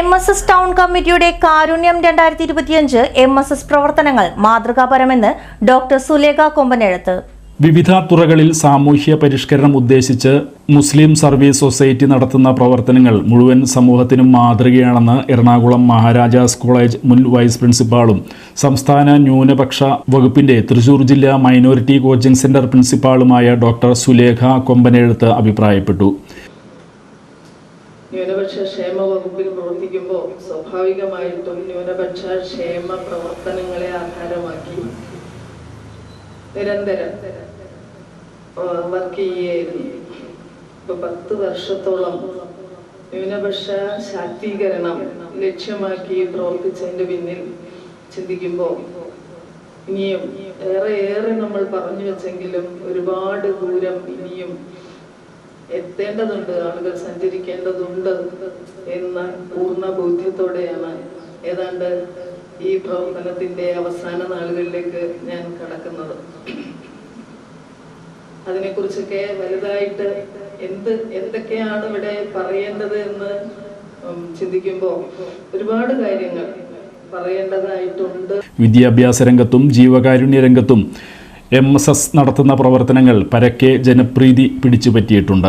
M S S town കമ്മിറ്റിയുടെ കാരുണ്യം രണ്ടായിരത്തി ഇരുപത്തിയഞ്ച് എം എസ് എസ് പ്രവർത്തനങ്ങൾ മാതൃകാപരമെന്ന് ഡോക്ടർ സുലേഖ കൊമ്പനെഴുത്ത്. വിവിധ തുറകളിൽ സാമൂഹ്യ പരിഷ്കരണം ഉദ്ദേശിച്ച് മുസ്ലിം സർവീസ് സൊസൈറ്റി നടത്തുന്ന പ്രവർത്തനങ്ങൾ മുഴുവൻ സമൂഹത്തിനും മാതൃകയാണെന്ന് എറണാകുളം മഹാരാജാസ് കോളേജ് മുൻ വൈസ് പ്രിൻസിപ്പാളും സംസ്ഥാന ന്യൂനപക്ഷ വകുപ്പിന്റെ തൃശൂർ ജില്ലാ മൈനോറിറ്റി കോച്ചിംഗ് സെന്റർ പ്രിൻസിപ്പാളുമായ ഡോക്ടർ സുലേഖ കൊമ്പനെഴുത്ത് അഭിപ്രായപ്പെട്ടു. ന്യൂനപക്ഷ ക്ഷേമ വകുപ്പിൽ പ്രവർത്തിക്കുമ്പോൾ സ്വാഭാവികമായിട്ടും ന്യൂനപക്ഷ ക്ഷേമ പ്രവർത്തനങ്ങളെ ആധാരമാക്കി നിരന്തരം വർക്ക് ചെയ്യുകയായിരുന്നു. ഇപ്പൊ പത്ത് വർഷത്തോളം ന്യൂനപക്ഷ ശാക്തീകരണം ലക്ഷ്യമാക്കി പ്രവർത്തിച്ചതിന്റെ പിന്നിൽ ചിന്തിക്കുമ്പോൾ ഇനിയും ഏറെ ഏറെ നമ്മൾ പറഞ്ഞു വെച്ചെങ്കിലും ഒരുപാട് ദൂരം ഇനിയും എത്തേണ്ടതുണ്ട് ആളുകൾ സഞ്ചരിക്കേണ്ടതുണ്ട് എന്ന പൂർണ ബോധ്യത്തോടെയാണ് ഏതാണ്ട് ഈ പ്രവർത്തനത്തിന്റെ അവസാന നാളുകളിലേക്ക് ഞാൻ കടക്കുന്നത്. അതിനെക്കുറിച്ചൊക്കെ വലുതായിട്ട് എന്ത് എന്തൊക്കെയാണ് ഇവിടെ പറയേണ്ടത് എന്ന് ചിന്തിക്കുമ്പോൾ ഒരുപാട് കാര്യങ്ങൾ പറയേണ്ടതായിട്ടുണ്ട്. വിദ്യാഭ്യാസ രംഗത്തും ജീവകാരുണ്യ രംഗത്തും എം എസ് എസ് നടത്തുന്ന പ്രവർത്തനങ്ങൾ പരക്കെ ജനപ്രീതി പിടിച്ചുപറ്റിയിട്ടുണ്ട്.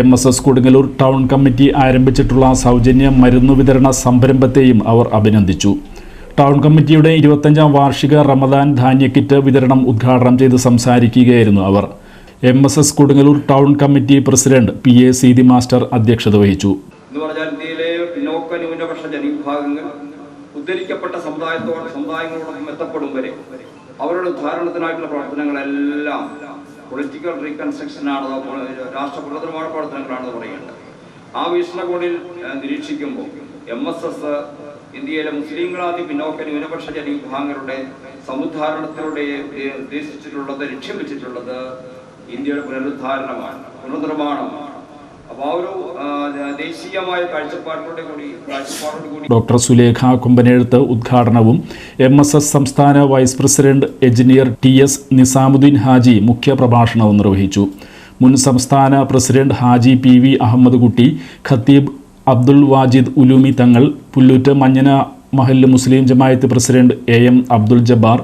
M S S Kodungallur town committee ആരംഭിച്ചിട്ടുള്ള സൗജന്യ മരുന്ന് വിതരണ സംരംഭത്തെയും അവർ അഭിനന്ദിച്ചു. ടൗൺ കമ്മിറ്റിയുടെ ഇരുപത്തഞ്ചാം വാർഷിക റമദാൻ ധാന്യക്കിറ്റ് വിതരണം ഉദ്ഘാടനം ചെയ്ത് സംസാരിക്കുകയായിരുന്നു അവർ. M S S Kodungallur town committee president P A Seethi master അധ്യക്ഷത വഹിച്ചു. എന്ന് ഉദ്ധരിക്കപ്പെട്ട സമുദായത്തോട് സമുദായങ്ങളോടൊപ്പം എത്തപ്പെടും വരെ. അവരുടെ ഉദ്ധാരണത്തിനായിട്ടുള്ള പ്രവർത്തനങ്ങളെല്ലാം പൊളിറ്റിക്കൽ റീകൺസ്ട്രക്ഷൻ രാഷ്ട്ര രാഷ്ട്രപ്രവർത്തനമായ പ്രവർത്തനങ്ങളാണെന്ന് പറയുന്നത്. ആ വീക്ഷണകോണിൽ നിരീക്ഷിക്കുമ്പോൾ എം എസ് എസ് ഇന്ത്യയിലെ മുസ്ലിങ്ങളാദി പിന്നോക്ക ന്യൂനപക്ഷ ജനവിഭാഗങ്ങളുടെ സമുദ്ധാരണത്തിലൂടെ ഉദ്ദേശിച്ചിട്ടുള്ളത് ലക്ഷ്യം വെച്ചിട്ടുള്ളത് ഇന്ത്യയുടെ പുനരുദ്ധാരണമാണ് പുനർനിർമ്മാണമാണ്. ദേശീയമായ കാഴ്ചപ്പാടോടെ കൂടി കൂടി ഡോക്ടർ സുലേഖ കുമ്പനെഴുത്ത് ഉദ്ഘാടനവും എം എസ് എസ് സംസ്ഥാന vice president engineer T S Nizamuddin Haji മുഖ്യപ്രഭാഷണവും നിർവഹിച്ചു. മുൻ സംസ്ഥാന president Haji P V Ahammed Kutty Khatib Abdul Wajid Ulumi Thangal Pullut മഞ്ഞന Mahallu Muslim Jamaat president A M Abdul Jabbar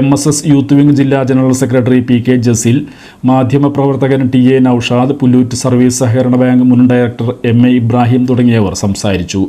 M S S youth wing ജില്ലാ general secretary P K Jaseel മാധ്യമപ്രവർത്തകൻ T A Noushad Pullut service സഹകരണ bank മുൻ director M A Ibrahim തുടങ്ങിയവർ സംസാരിച്ചു.